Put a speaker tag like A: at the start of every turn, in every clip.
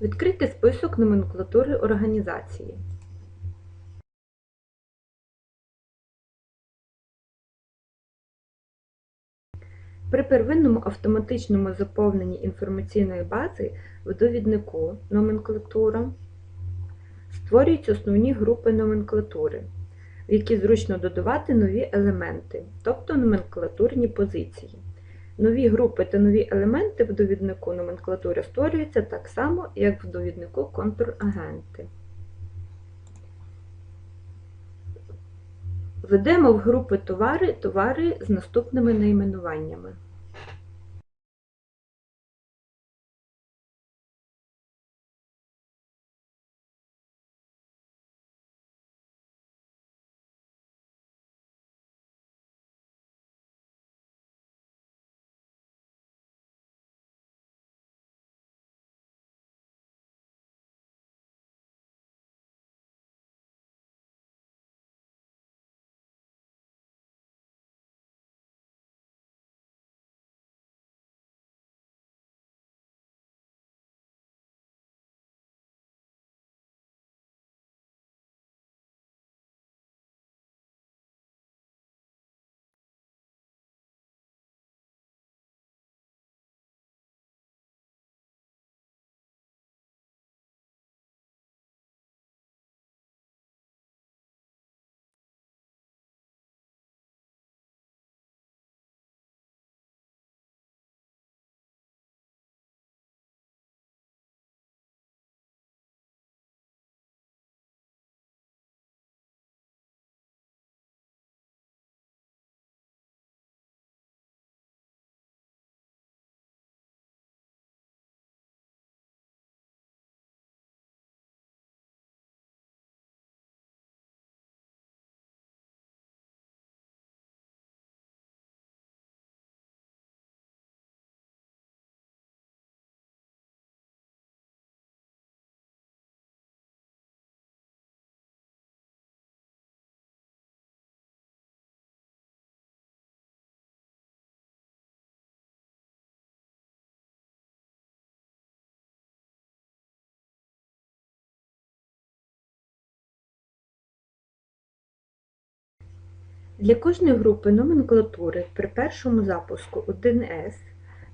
A: Відкрити список номенклатури організації. При первинному автоматичному заповненні інформаційної бази в довіднику «Номенклатура» створюються основні групи номенклатури, в які зручно додавати нові елементи, тобто номенклатурні позиції. Нові групи та нові елементи в довіднику номенклатури створюються так само, як в довіднику контрагенти. Введемо в групи товари товари з наступними найменуваннями. Для кожної групи номенклатури при першому запуску 1С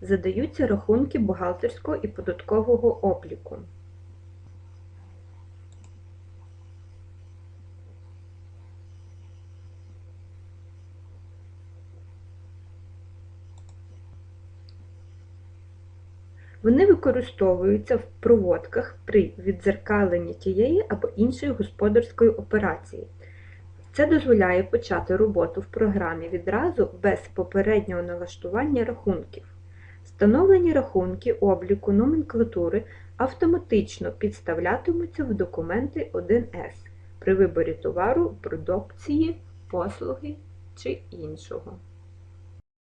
A: задаються рахунки бухгалтерського і податкового обліку. Вони використовуються в проводках при віддзеркаленні тієї або іншої господарської операції. Це дозволяє почати роботу в програмі відразу без попереднього налаштування рахунків. Встановлені рахунки обліку номенклатури автоматично підставлятимуться в документи 1С при виборі товару, продукції, послуги чи іншого.